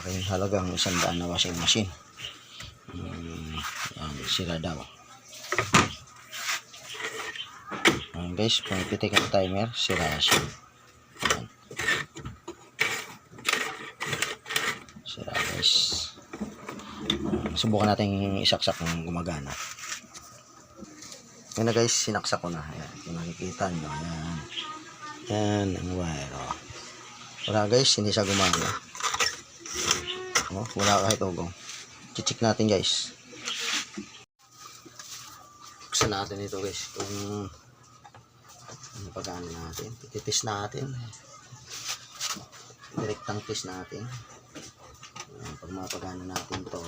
aking halagang isang daan na washing machine. Hmm, yan, sira daw. Ayan guys, pumipitik ang timer, sira siya. Sira guys. Ayan, Subukan natin isaksak kung gumagana. Yan na guys, sinaksak ko na. Kung nakikita nyo. Ayan. Yan ang wire. Oh. Wala guys, hindi siya gumana. Oh, wala kahit ugong. Chichik natin guys. Buksan natin ito guys. Kung ano pagano natin. Titest natin. Direktang test natin. Pag mapagana natin to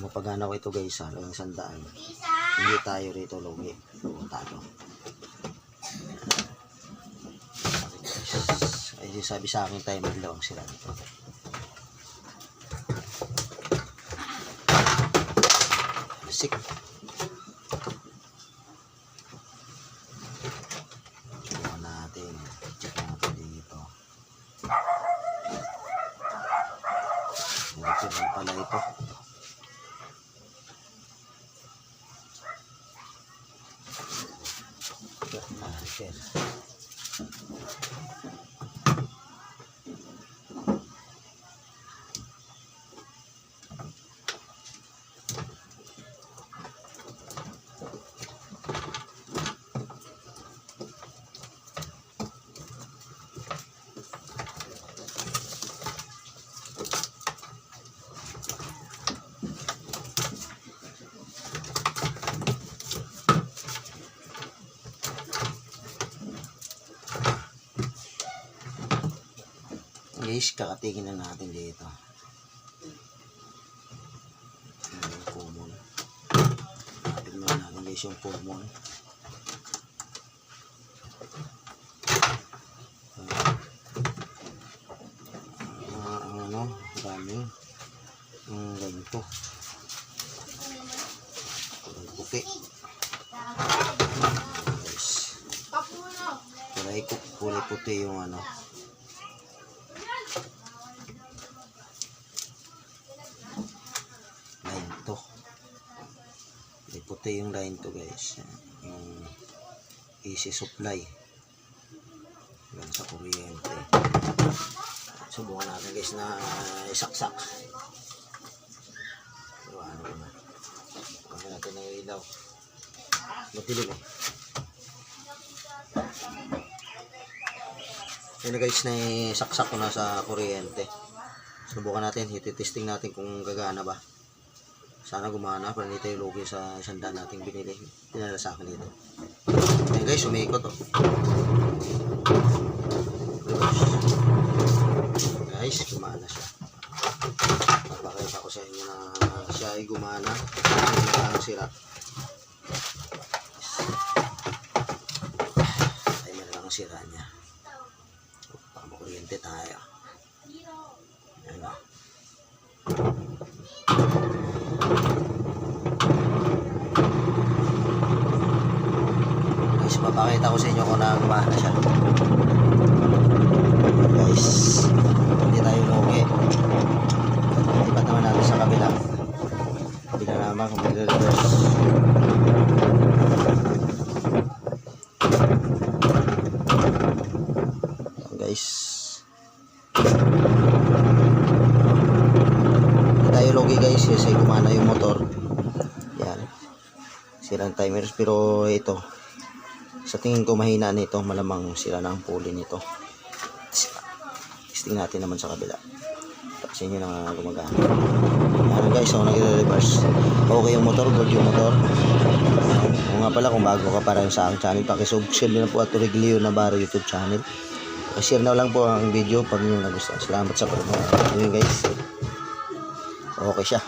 mapagana ko ito guys ha, yung sandaan. Hindi tayo rito lugi. Talo. Ay, sabi sa akin timer daw ang sira Sik. Subukan natin. Check natin dito. Lang pala ito. Guys, kakatingin na natin dito. Ano yung common? Tignan natin guys yung common. Ah, ang ano, dami. Ang ganito. Kulay puti. Guys. Kulay, ku- kulay puti yung ano. Line to May puti yung line to guys. Yung easy supply. Yan sa kuryente. Subukan natin guys na isaksak. Iwanan ko na? Kami natin ng ilaw. Matilim eh yun na guys na isaksak ko na sa kuryente subukan natin ititesting natin kung gagana ba sana gumana hindi tayo lugi sa isang daan nating binili. Tinala sa akin ito. Ayan guys, umikot oh. Guys, gumana siya. Papakita ko sa inyo na siya ay gumana. Lang sira. Ay, meron ang sira niya. Makuryente tayo. Ayan oh. Guys, papakita ko sa inyo kung nagumana siya. Guys, hindi tayo lugi. Ipat naman natin sa kabila. Hindi na naman kung magre-reverse. Ayan, guys. Lugi guys kasi gumana yung motor. Yan. Sirang timers pero ito sa tingin ko mahina nito malamang sila na ang puli nito. Testing natin naman sa kabila. Tapos yun na gumagana. Yan guys so nagre-reverse. Okay yung motor good yung motor. O nga pala kung bago ka para sa aking channel pakisubscribe na po at Reglio Navarro YouTube channel. Share na lang po ang video pag nyo nagustuhan. Salamat sa panonood. Yun guys okay siya